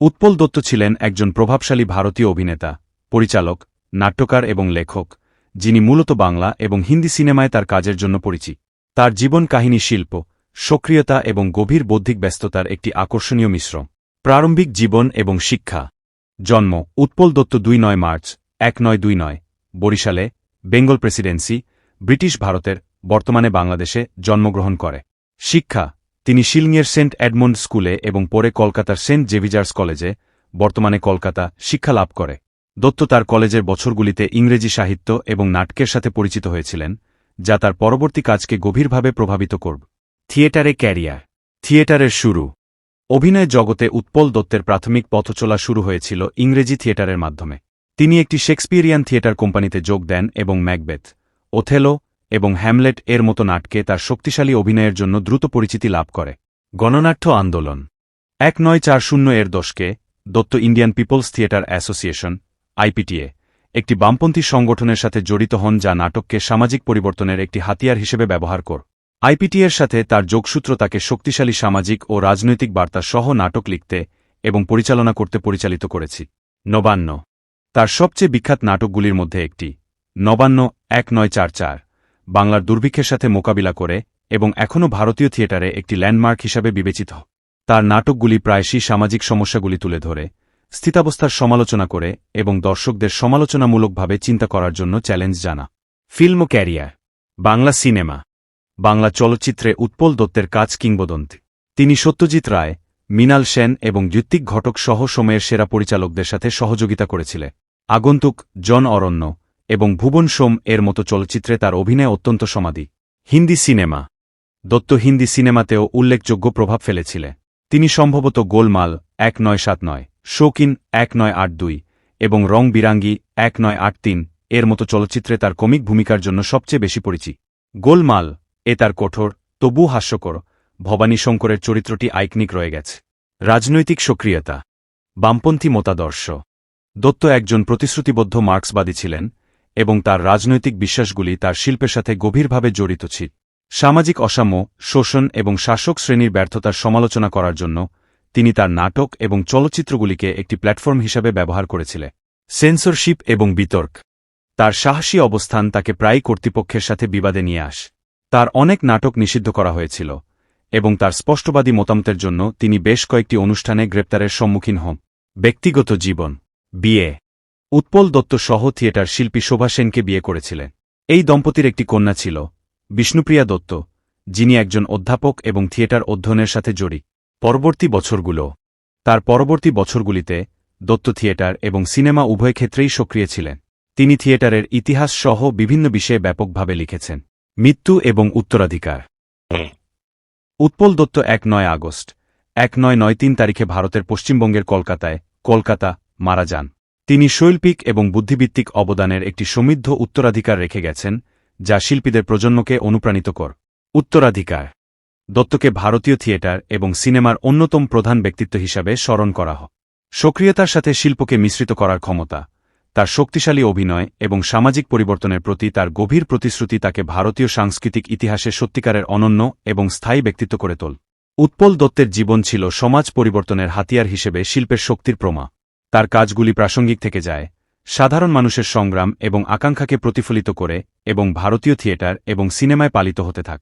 উৎপল দত্ত ছিলেন একজন প্রভাবশালী ভারতীয় অভিনেতা, পরিচালক, নাট্যকার এবং লেখক, যিনি মূলত বাংলা এবং হিন্দি সিনেমায় তার কাজের জন্য পরিচিত। তার জীবন কাহিনী শিল্প, সক্রিয়তা এবং গভীর বৌদ্ধিক ব্যস্ততার একটি আকর্ষণীয় মিশ্রণ। প্রারম্ভিক জীবন এবং শিক্ষা। জন্ম, উৎপল দত্ত দুই নয় মার্চ, এক নয় দুই নয়, বরিশালে, বেঙ্গল প্রেসিডেন্সি, ব্রিটিশ ভারতের, বর্তমানে বাংলাদেশে জন্মগ্রহণ করে। শিক্ষা তিনি শিলংয়ের সেন্ট এডমন্ড স্কুলে এবং পরে কলকাতার সেন্ট জেভিজার্স কলেজে, বর্তমানে কলকাতা শিক্ষা লাভ করে। দত্ত তার কলেজের বছরগুলিতে ইংরেজি সাহিত্য এবং নাটকের সাথে পরিচিত হয়েছিলেন, যা তার পরবর্তী কাজকে গভীরভাবে প্রভাবিত করব। থিয়েটারে ক্যারিয়ার। থিয়েটারের শুরু। অভিনয় জগতে উৎপল দত্তের প্রাথমিক পথচলা শুরু হয়েছিল ইংরেজি থিয়েটারের মাধ্যমে। তিনি একটি শেক্সপিয়ারিয়ান থিয়েটার কোম্পানিতে যোগ দেন এবং ম্যাকবেথ, ওথেলো এবং হ্যামলেট এর মতো নাটকে তার শক্তিশালী অভিনয়ের জন্য দ্রুত পরিচিতি লাভ করে। গণনাট্য আন্দোলন। এক নয় চার শূন্য এর দশকে Dutt Indian People's Theatre Association, IPTA, একটি বামপন্থী সংগঠনের সাথে জড়িত হন যা নাটককে সামাজিক পরিবর্তনের একটি হাতিয়ার হিসেবে ব্যবহার কর। আইপিটিএর সাথে তার যোগসূত্র তাকে শক্তিশালী সামাজিক ও রাজনৈতিক বার্তা সহ নাটক লিখতে এবং পরিচালনা করতে পরিচালিত করেছি। নবান্ন। তার সবচেয়ে বিখ্যাত নাটকগুলির মধ্যে একটি। নবান্ন, এক নয় চার চার। বাংলার দুর্ভিক্ষের সাথে মোকাবিলা করে এবং এখনও ভারতীয় থিয়েটারে একটি ল্যান্ডমার্ক হিসাবে বিবেচিত। তার নাটকগুলি প্রায়শই সামাজিক সমস্যাগুলি তুলে ধরে, স্থিতাবস্থার সমালোচনা করে এবং দর্শকদের সমালোচনামূলকভাবে চিন্তা করার জন্য চ্যালেঞ্জ জানা। Film career, Bangla cinema, Bangla চলচ্চিত্রে উৎপল দত্তের কাজ কিংবদন্তি। তিনি সত্যজিৎ রায়, মৃণাল সেন এবং ঋত্বিক ঘটক সহ সময়ের সেরা পরিচালকদের সাথে সহযোগিতা করেছিলেন। আগন্তুক জন অরণ্য এবং ভুবন সোম এর মতো চলচ্চিত্রে তার অভিনয় অত্যন্ত সমাধি। হিন্দি সিনেমা। দত্ত হিন্দি সিনেমাতেও উল্লেখযোগ্য প্রভাব ফেলেছিলেন তিনি সম্ভবত গোলমাল এক নয় সাত নয় শৌকিন এক নয় আট দুই এবং রং বিরাঙ্গি এক নয় আট তিন এর মতো চলচ্চিত্রে তার কমিক ভূমিকার জন্য সবচেয়ে বেশি পরিচিত। গোলমাল এ তার কঠোর তবু হাস্যকর, ভবানী শঙ্করের চরিত্রটি আইকনিক রয়ে গেছে। রাজনৈতিক সক্রিয়তা। বামপন্থী মতাদর্শ। দত্ত একজন প্রতিশ্রুতিবদ্ধ মার্ক্সবাদী ছিলেন এবং তার রাজনৈতিক বিশ্বাসগুলি তার শিল্পের সাথে গভীরভাবে জড়িত ছিল সামাজিক অসাম্য, শোষণ এবং শাসক শ্রেণির ব্যর্থতার সমালোচনা করার জন্য তিনি তার নাটক এবং চলচ্চিত্রগুলিকে একটি প্ল্যাটফর্ম হিসাবে ব্যবহার করেছিলেন সেন্সরশিপ এবং বিতর্ক। তার সাহসী অবস্থান তাকে প্রায়ই কর্তৃপক্ষের সাথে বিবাদে নিয়ে আস। তার অনেক নাটক নিষিদ্ধ করা হয়েছিল এবং তার স্পষ্টবাদী মতামতের জন্য তিনি বেশ কয়েকটি অনুষ্ঠানে গ্রেপ্তারের সম্মুখীন হন। ব্যক্তিগত জীবন। বিয়ে। উৎপল দত্ত সহ থিয়েটার শিল্পী শোভা সেনকে বিয়ে করেছিলেন। এই দম্পতির একটি কন্যা ছিল, বিষ্ণুপ্রিয়া দত্ত, যিনি একজন অধ্যাপক এবং থিয়েটার অধ্যয়নের সাথে জড়িত। পরবর্তী বছরগুলো, তার পরবর্তী বছরগুলিতে দত্ত থিয়েটার এবং সিনেমা উভয় ক্ষেত্রেই সক্রিয় ছিলেন। তিনি থিয়েটারের ইতিহাস সহ বিভিন্ন বিষয়ে ব্যাপকভাবে লিখেছেন। মৃত্যু এবং উত্তরাধিকার। উৎপল দত্ত এক নয় আগস্ট, এক নয় নয় তিন তারিখে ভারতের পশ্চিমবঙ্গের কলকাতায় কলকাতা মারা যান। তিনি শৈল্পিক এবং বুদ্ধিভিত্তিক অবদানের একটি সমৃদ্ধ উত্তরাধিকার রেখে গেছেন, যা শিল্পীদের প্রজন্মকে অনুপ্রাণিত কর। উত্তরাধিকার। দত্তকে ভারতীয় থিয়েটার এবং সিনেমার অন্যতম প্রধান ব্যক্তিত্ব হিসাবে স্মরণ করা হয় সক্রিয়তার সাথে শিল্পকে মিশ্রিত করার ক্ষমতা, তার শক্তিশালী অভিনয় এবং সামাজিক পরিবর্তনের প্রতি তার গভীর প্রতিশ্রুতি তাকে ভারতীয় সাংস্কৃতিক ইতিহাসে সত্যিকারের অনন্য এবং স্থায়ী ব্যক্তিত্ব করে তোল। উৎপল দত্তের জীবন ছিল সমাজ পরিবর্তনের হাতিয়ার হিসেবে শিল্পের শক্তির প্রমা। তার কাজগুলি প্রাসঙ্গিক থেকে যায়। সাধারণ মানুষের সংগ্রাম এবং আকাঙ্ক্ষাকে প্রতিফলিত করে এবং ভারতীয় থিয়েটার এবং সিনেমায় পালিত হতে থাক।